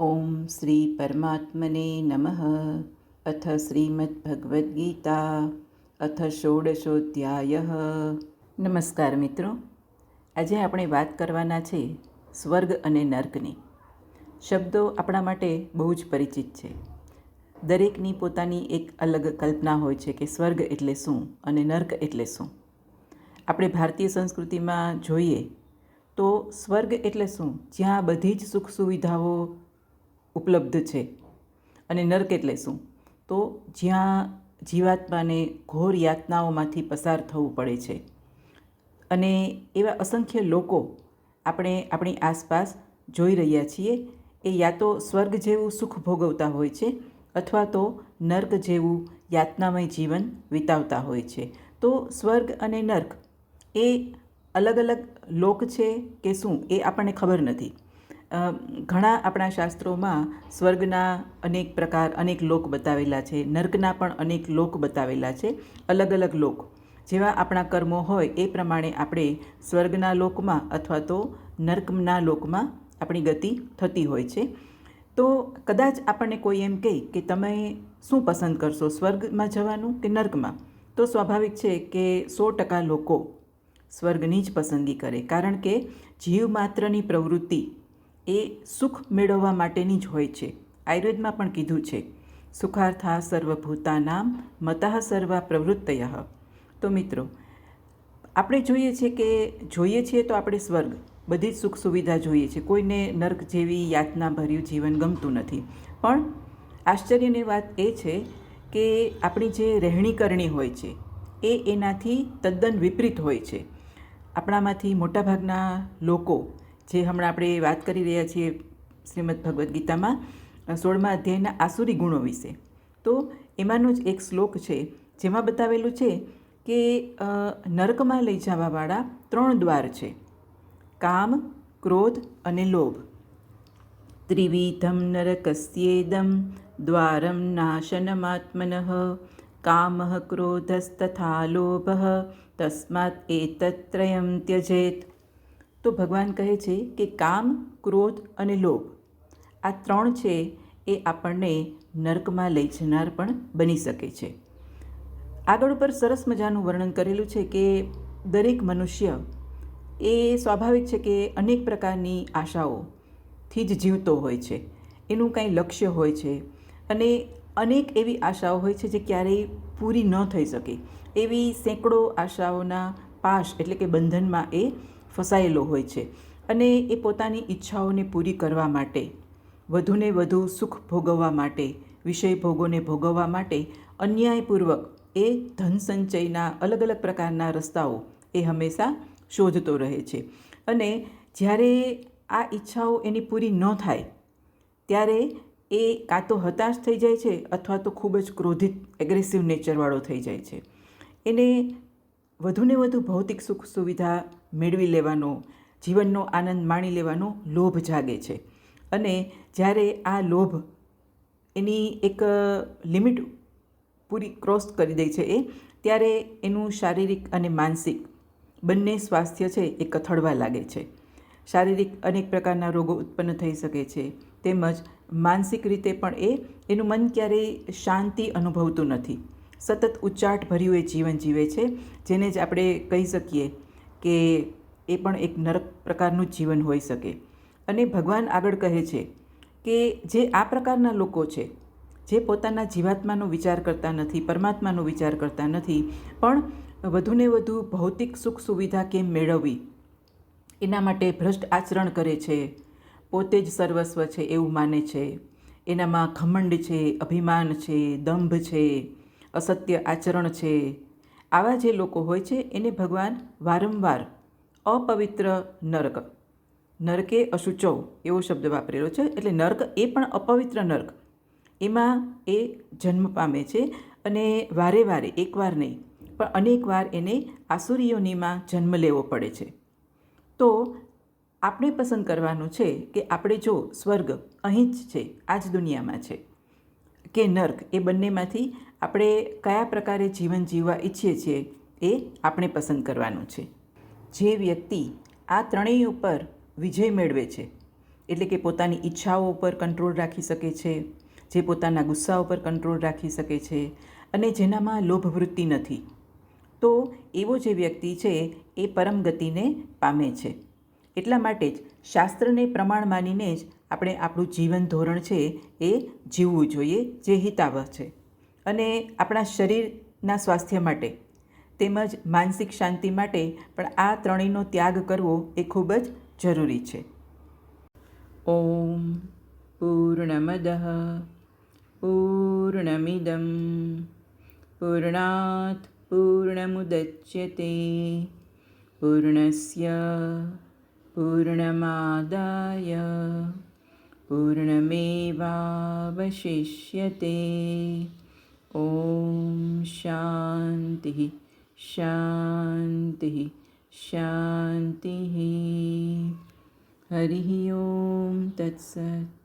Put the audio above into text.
ઓમ શ્રી પરમાત્મને નમઃ અથ શ્રીમદ્ ભગવદ્ ગીતા અથ ષોડશોધ્યાય નમસ્કાર મિત્રો આજે આપણે વાત કરવાના છે સ્વર્ગ અને નર્કની. શબ્દો આપણા માટે બહુ જ પરિચિત છે. દરેકની પોતાની એક અલગ કલ્પના હોય છે કે સ્વર્ગ એટલે શું અને નર્ક એટલે શું. આપણે ભારતીય સંસ્કૃતિમાં જોઈએ તો સ્વર્ગ એટલે શું? જ્યાં બધી જ સુખ સુવિધાઓ ઉપલબ્ધ છે અને નર્ક એટલે શું? તો જ્યાં જીવાત્માને ઘોર યાતનાઓમાંથી પસાર થવું પડે છે. અને એવા અસંખ્ય લોકો આપણે આપણી આસપાસ જોઈ રહ્યા છીએ, એ યા તો સ્વર્ગ જેવું સુખ ભોગવતા હોય છે અથવા તો નર્ક જેવું યાતનામય જીવન વિતાવતા હોય છે. તો સ્વર્ગ અને નર્ક એ અલગ અલગ લોક છે કે શું? એ આપણને ખબર નથી. ઘણા આપણા શાસ્ત્રોમાં સ્વર્ગના અનેક પ્રકાર અનેક લોક બતાવેલા છે, નર્કના પણ અનેક લોક બતાવેલા છે, અલગ અલગ લોક. જેવા આપણા કર્મો હોય એ પ્રમાણે આપણે સ્વર્ગના લોકમાં અથવા તો નર્કના લોકમાં આપણી ગતિ થતી હોય છે. તો કદાચ આપણને કોઈ એમ કહે કે તમે શું પસંદ કરશો, સ્વર્ગમાં જવાનું કે નર્કમાં? તો સ્વાભાવિક છે કે સો ટકા લોકો સ્વર્ગની જ પસંદગી કરે. કારણ કે જીવ માત્રની પ્રવૃત્તિ એ સુખ મેળવવા માટેની જ હોય છે. આયુર્વેદમાં પણ કીધું છે, સુખાર્થા સર્વભૂતાનામ મતઃ સર્વા પ્રવૃત્તય. તો મિત્રો, આપણે જોઈએ છીએ કે જોઈએ છીએ તો આપણે સ્વર્ગ, બધી જ સુખ સુવિધા જોઈએ છે. કોઈને નર્ક જેવી યાતના ભર્યું જીવન ગમતું નથી. પણ આશ્ચર્યની વાત એ છે કે આપણી જે રહેણી કરણી હોય છે, એ એનાથી તદ્દન વિપરીત હોય છે. આપણામાંથી મોટાભાગના લોકો જે હમણાં આપણે વાત કરી રહ્યા છીએ શ્રીમદ ભગવદ્ ગીતામાં સોળમા અધ્યાયના આસુરી ગુણો વિશે. તો એમાંનો જ એક શ્લોક છે, જેમાં બતાવેલું છે કે નર્કમાં લઈ જવાવાળા ત્રણ દ્વાર છે. કામ, ક્રોધ અને લોભ. ત્રિવિધમ નરકસ્યેદમ દ્વારમ નાશનમાત્મનઃ. કામ ક્રોધસ્તથા લોભ. તસ્માત એતત્રયમ ત્યજેત. તો ભગવાન કહે છે કે કામ, ક્રોધ અને લોભ આ ત્રણ છે એ આપણને નર્કમાં લઈ જનાર પણ બની શકે છે. આગળ ઉપર સરસ મજાનું વર્ણન કરેલું છે કે દરેક મનુષ્ય એ સ્વાભાવિક છે કે અનેક પ્રકારની આશાઓથી જ જીવતો હોય છે. એનું કાંઈ લક્ષ્ય હોય છે અને અનેક એવી આશાઓ હોય છે જે ક્યારેય પૂરી ન થઈ શકે. એવી સેંકડો આશાઓના પાશ એટલે કે બંધનમાં એ ફસાયેલો હોય છે અને એ પોતાની ઈચ્છાઓને પૂરી કરવા માટે, વધુને વધુ સુખ ભોગવવા માટે, વિષય ભોગોને ભોગવવા માટે અન્યાયપૂર્વક એ ધન સંચયના અલગ અલગ પ્રકારના રસ્તાઓ એ હંમેશા શોધતો રહે છે. અને જ્યારે આ ઈચ્છાઓ એની પૂરી ન થાય, ત્યારે એ કાં તો હતાશ થઈ જાય છે અથવા તો ખૂબ જ ક્રોધિત એગ્રેસિવ નેચરવાળો થઈ જાય છે. એને વધુને વધુ ભૌતિક સુખ સુવિધા મેળવી લેવાનો, જીવનનો આનંદ માણી લેવાનો લોભ જાગે છે. અને જ્યારે આ લોભ એની એક લિમિટ પૂરી ક્રોસ કરી દે છે એ, ત્યારે એનું શારીરિક અને માનસિક બંને સ્વાસ્થ્ય છે એ કથળવા લાગે છે. શારીરિક અનેક પ્રકારના રોગો ઉત્પન્ન થઈ શકે છે, તેમજ માનસિક રીતે પણ એ, એનું મન ક્યારેય શાંતિ અનુભવતું નથી. સતત ઉચ્ચાટ ભર્યું એ જીવન જીવે છે, જેને જ આપણે કહી શકીએ કે એ પણ એક નરક પ્રકારનું જીવન હોઈ શકે. અને ભગવાન આગળ કહે છે કે જે આ પ્રકારના લોકો છે, જે પોતાના જીવાત્માનો વિચાર કરતા નથી, પરમાત્માનો વિચાર કરતા નથી, પણ વધુને વધુ ભૌતિક સુખ સુવિધા કેમ મેળવવી, એના માટે ભ્રષ્ટ આચરણ કરે છે, પોતે જ સર્વસ્વ છે એવું માને છે. એનામાં ઘમંડ છે, અભિમાન છે, દંભ છે અસત્ય આચરણ છે. આવા જે લોકો હોય છે, એને ભગવાન વારંવાર અપવિત્ર નરક, નરકે અશુચવ એવો શબ્દ વાપરેલો છે. એટલે નર્ક એ પણ અપવિત્ર નર્ક. એમાં એ જન્મ પામે છે અને વારે વારે, એકવાર નહીં, પણ અનેકવાર એને આસુરીઓનીમાં જન્મ લેવો પડે છે. તો આપણે પસંદ કરવાનું છે કે આપણે જો સ્વર્ગ અહીં જ છે, આ જ દુનિયામાં છે. કે નર્ક એ બંનેમાંથી આપણે કયા પ્રકારે જીવન જીવવા ઈચ્છીએ છીએ એ આપણે પસંદ કરવાનું છે. જે વ્યક્તિ આ ત્રણેય ઉપર વિજય મેળવે છે, એટલે કે પોતાની ઈચ્છાઓ ઉપર કંટ્રોલ રાખી શકે છે, જે પોતાના ગુસ્સા ઉપર કંટ્રોલ રાખી શકે છે અને જેનામાં લોભવૃત્તિ નથી, તો એવો જે વ્યક્તિ છે એ પરમ ગતિને પામે છે. એટલા માટે જ શાસ્ત્રને પ્રમાણ માનીને જ આપણે આપણું જીવન ધોરણ છે એ જીવવું જોઈએ, જે હિતાવહ છે. અને આપણા શરીરના સ્વાસ્થ્ય માટે તેમજ માનસિક શાંતિ માટે પણ આ ત્રણેયનો ત્યાગ કરવો એ ખૂબ જ જરૂરી છે. ઓમ પૂર્ણમદ પૂર્ણમિદમ પૂર્ણાત પૂર્ણમુદચ્યતે પૂર્ણસ્ય પૂર્ણમાદાય પૂર્ણમેવાવશિષ્યતે ઓમ શાંતિ શાંતિ શાંતિ હરિ ઓમ તત્સત